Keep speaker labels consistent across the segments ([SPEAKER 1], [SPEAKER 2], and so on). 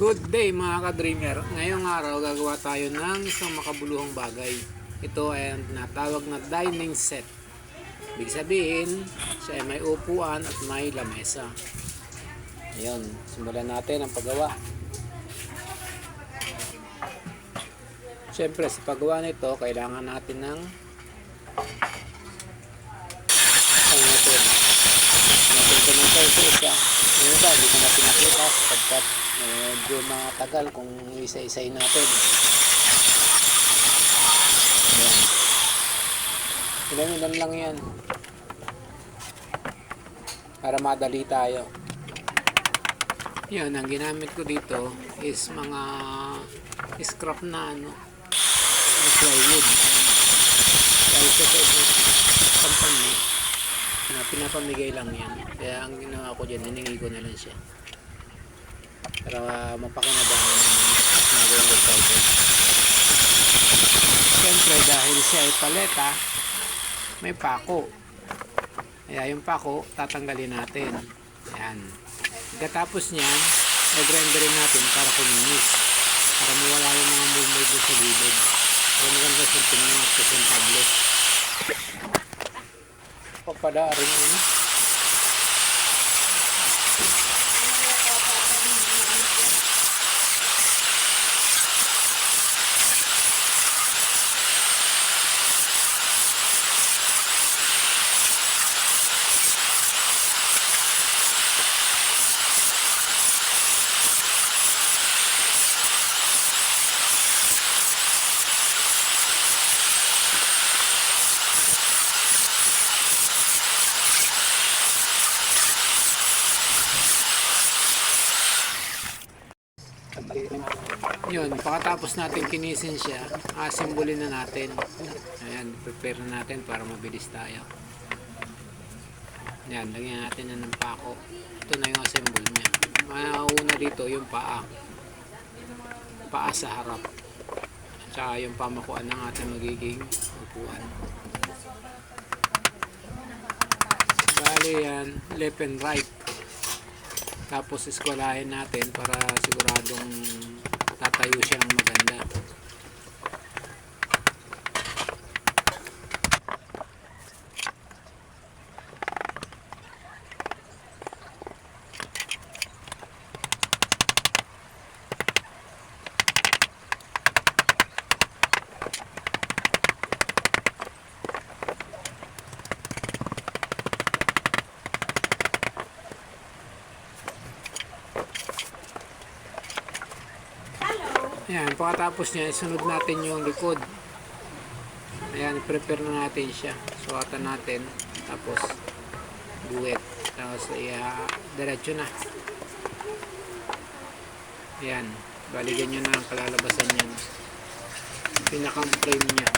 [SPEAKER 1] Good day mga ka-dreamer. Ngayong araw gagawa tayo ng isang makabuluhang bagay. Ito ay ang tinatawag na dining set. Ibig sabihin, siya ay may upuan at may lamesa. Ayun, simulan natin ang paggawa. Siyempre, sa paggawa nito, kailangan natin ng pangutod. Natin ko ng sa isa. Ngayon ba, hindi ko na pinakita sapagkat medyo matagal kung isa-isay natin. Ayan. Ilan-ilan lang yan. Para madali tayo. Yan, ang ginamit ko dito is mga scrap na ano, na plywood. Dahil sa company, na pinapamigay lang yan. Kaya ang ginawa ko dyan, hiningi ko na lang siya. Para mapakinabangan ng nagawang recycle. Siyempre, dahil siya ay paleta, may pako. Kaya yung pako, tatanggalin natin. Ayan. Pagkatapos niyan, nag-renderin natin para kuminis. Para mawala yung mga doon sa gilid. Para maganda sa tingnan at presentable. Papada rin ano. Yun, pagkatapos natin kinisin siya, asimbulin na natin. Ayan, prepare na natin para mabilis tayo. Ayan, lagyan natin na ng pako. Ito na yung assemble niya. Mauna dito yung paa. Paa sa harap. Tsaka yung pamakuan ng ating magiging upuan. Bali yan, left and right. Tapos iskwalahin natin para siguradong tatayo siyang maganda. Ayan, pagkatapos niya, isunod natin yung likod. Ayan, prepare na natin siya. Suwatan natin. Tapos, buwet. Tapos, iya, diretso na. Ayan, balikan nyo na ang kalalabasan niya. Pinakang frame niya.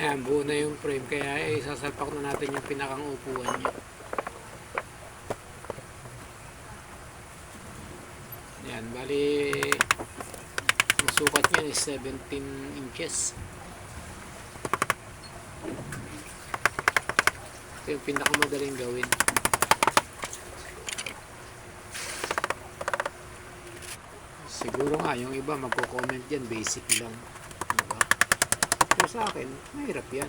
[SPEAKER 1] Ayan, buo na yung frame. Kaya eh, sasalpak na natin yung pinakang upuan niya. Ayan, bali ang sukat niya is 17 inches. Ito yung pinakamadaling gawin. Siguro nga, yung iba magko-comment yan, basic lang. Diba? Pero sa akin, mahirap yan.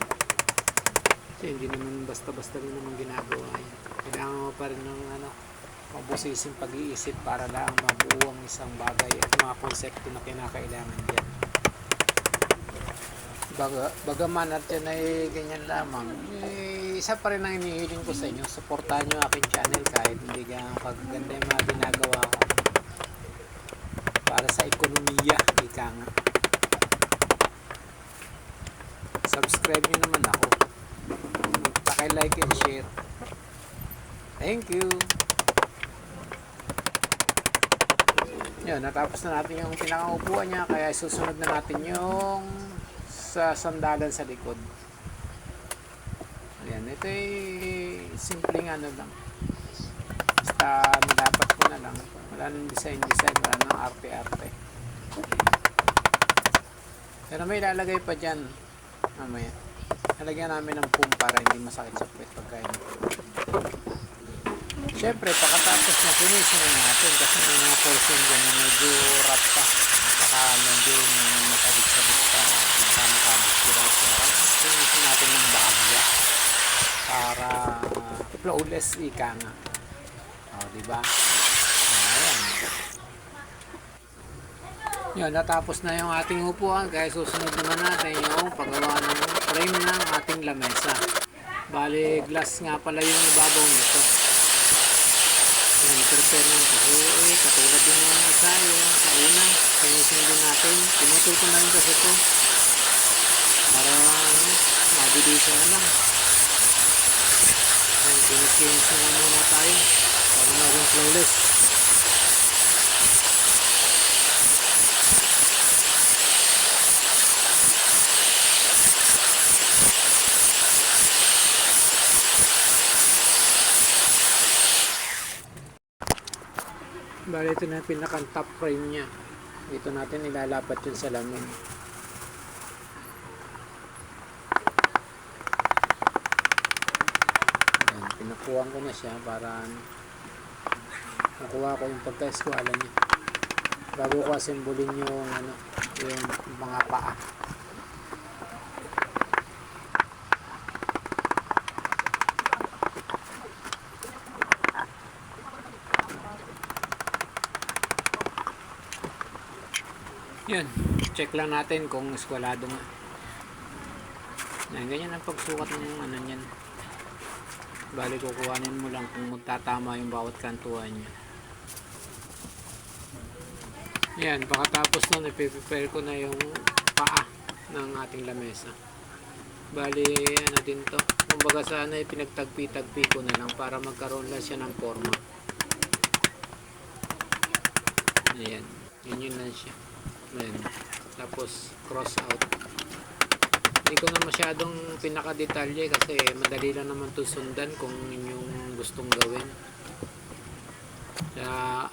[SPEAKER 1] Kasi hindi naman basta-basta rin naman ginagawa yan. Kailangan mo pa rin ng ano, mabusising pag-iisip para lang mabuo ang isang bagay at mga konsepto na kinakailangan dyan. Baga, bagaman at yan ay ganyan lamang, eh, isa pa rin ang inihiling ko sa inyo. Supportahan nyo aking channel kahit hindi ganyan kaganda yung mga ginagawa ko. Para sa ekonomiya, ika nga. Subscribe nyo naman ako. Paki-like and share. Thank you. Yun, natapos na natin yung pinakaupuan niya kaya susunod na natin yung sa sandalan sa likod. Ayan, ito ay simpleng ano lang. Basta dapat ko na lang. Wala nang design-design, wala nang arte-arte. Pero may lalagay pa dyan. Mamaya. Lalagyan namin ng pum para hindi masakit sa puwet pagkain. Siyempre, pagkatapos na finish na natin kasi may mga portion dyan na medyo rough pa. Saka medyo masabit-sabit pa. Makama-kama sila. Kaya finish natin ng bahagya para flawless ika nga. O, di ba? Ayan. Yun, natapos na yung ating upuan. Kaya susunod naman natin yung paggawa ng frame ng ating lamesa. Bali, glass nga pala yung ibabaw nito. Yan, prepare ng kahoy. Katulad din ng isa, yung sa una. Finishing din natin. Pinutol ko na rin kasi ito. Para, ano, mabilisan na lang. Yan, finish na muna tayo. Para maging flawless. Bali, ito na yung pinakang top frame niya. Dito natin ilalapat yung salamin. Ayan, pinakuha ko na siya para ano, nakuha ko yung pagka-eskwala niya. Bago ko asimbolin yung ano, yung mga paa. Yun, check lang natin kung eskwalado nga. Yan, ganyan ang pagsukat ng ano niyan. Bali, kukuhanin mo lang kung magtatama yung bawat kantuan niya. Yan, pagkatapos nun, ipiprepare ko na yung paa ng ating lamesa. Bali, ano din to. Kumbaga sana ay pinagtagpi-tagpi ko na lang para magkaroon lang siya ng forma. Ayan, yun yun lang siya. Ayan. Tapos cross out. Hindi ko na masyadong pinakadetalye kasi madali lang naman to sundan kung inyong gustong gawin. Kaya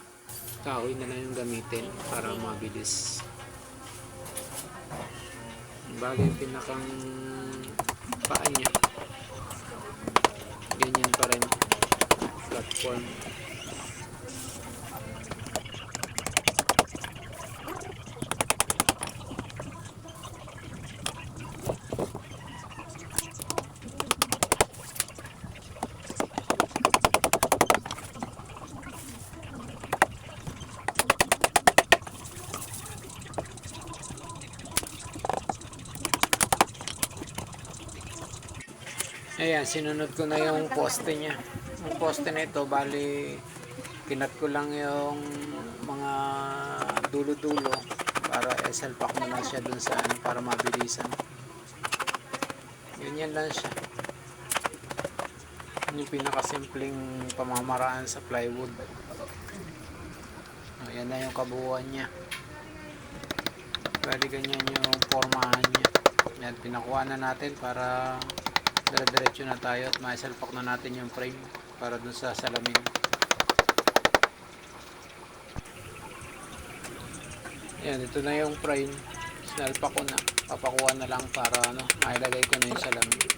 [SPEAKER 1] kahoy na lang yung gamitin para mabilis. Bali yung pinakang paa niya. Ganyan pa rin. Platform. Ayan, sinunod ko na yung poste niya. Yung poste na ito, bali, kinat ko lang yung mga dulo-dulo para esalpak mo lang siya dun sa ano, para mabilisan. Ganyan lang siya. Yun Yung pinakasimpleng pamamaraan sa plywood. Ayan na yung kabuuan niya. Bali ganyan yung formahan niya. Yan, pinakuha na natin para dire-diretso na tayo at maisalpak na natin yung frame para dun sa salamin. Yan, ito na yung frame. Sinalpak ko na. Papakuha na lang para ano, mailagay ko na yung salamin.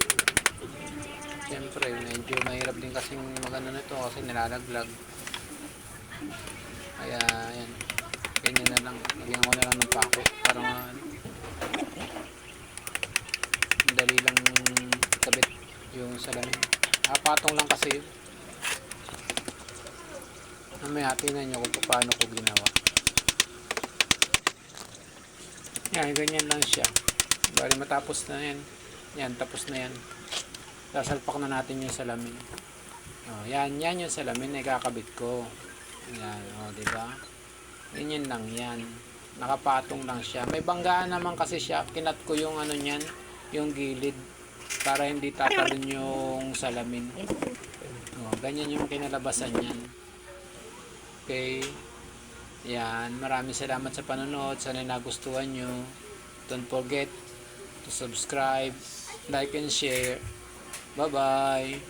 [SPEAKER 1] Siyempre, medyo mahirap din kasi magano nito kasi nilalaglag. Kaya, yan. Ganyan na lang. Lagyan ko na lang ng pako para ano, yung salamin. Ah, patong lang kasi yun. Mamaya tingnan nyo kung paano ko ginawa. Yan, ganyan lang siya. Bali matapos na yan. Yan, tapos na yan. Sasalpak na natin yung salamin. Oh, yan, yan yung salamin na ikakabit ko. Yan, oh, di ba? Ganyan lang yan. Nakapatong lang siya. May banggaan naman kasi siya. Kinat ko yung ano niyan, yung gilid para hindi tatalon yung salamin. Oh, ganyan yung kinalabasan niyan. Okay. Yan. Maraming salamat sa panonood. Sana nagustuhan nyo. Don't forget to subscribe, like, and share. Bye-bye.